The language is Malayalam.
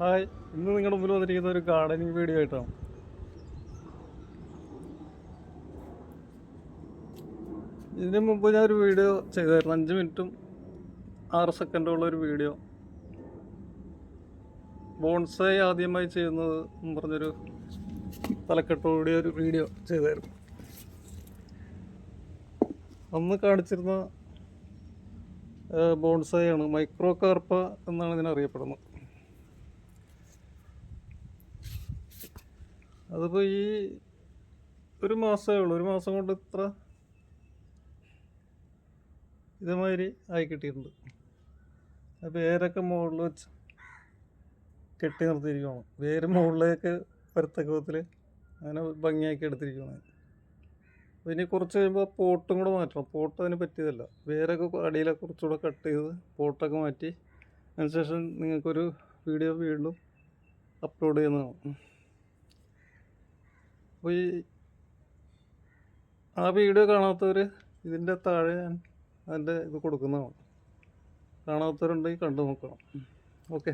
ഹായ് ഇന്ന് നിങ്ങളുടെ മുമ്പിൽ വന്നിരിക്കുന്ന ഒരു ഗാർഡനിങ് വീഡിയോ ആയിട്ടാണ് ഇതിനു മുമ്പ് ഞാൻ ഒരു വീഡിയോ ചെയ്തായിരുന്നു. അഞ്ച് മിനിറ്റും ആറ് സെക്കൻഡുള്ള ഒരു വീഡിയോ ബോൺസായി ആദ്യമായി ചെയ്യുന്നത് പറഞ്ഞൊരു തലക്കെട്ടോടെ ഒരു വീഡിയോ ചെയ്തായിരുന്നു. അന്ന് കാണിച്ചിരുന്ന ബോൺസായി ആണ്. മൈക്രോ കാർപ്പ എന്നാണ് ഇതിനറിയപ്പെടുന്നത്. അതിപ്പോൾ ഈ ഒരു മാസമേ ഉള്ളൂ. ഒരു മാസം കൊണ്ട് ഇത്ര ഇതേമാതിരി ആയി കിട്ടിയിട്ടുണ്ട്. ആ വേരൊക്കെ മുകളിൽ വെച്ച് കെട്ടി നിർത്തിയിരിക്കുകയാണ് വേര് മുകളിലേക്ക് വരത്തക്ക വിധത്തിൽ അങ്ങനെ ഭംഗിയാക്കി എടുത്തിരിക്കുകയാണ് അപ്പോൾ ഇനി കുറച്ച് കഴിയുമ്പോൾ പോട്ടും കൂടെ മാറ്റണം. പോട്ട് അതിന് പറ്റിയതല്ല. വേരൊക്കെ അടിയിലെ കുറച്ചുകൂടെ കട്ട് ചെയ്ത് പോട്ടൊക്കെ മാറ്റി അതിനുശേഷം നിങ്ങൾക്കൊരു വീഡിയോ വീണ്ടും അപ്ലോഡ് ചെയ്യുന്നതാണ്. അപ്പോൾ ഈ ആ വീഡിയോ കാണാത്തവർ ഇതിന്റെ താഴെ ഞാൻ അതിന്റെ ഇത് കൊടുക്കുന്നതാണ്. കാണാത്തവരുണ്ടെങ്കിൽ കണ്ടു നോക്കണം. ഓക്കെ.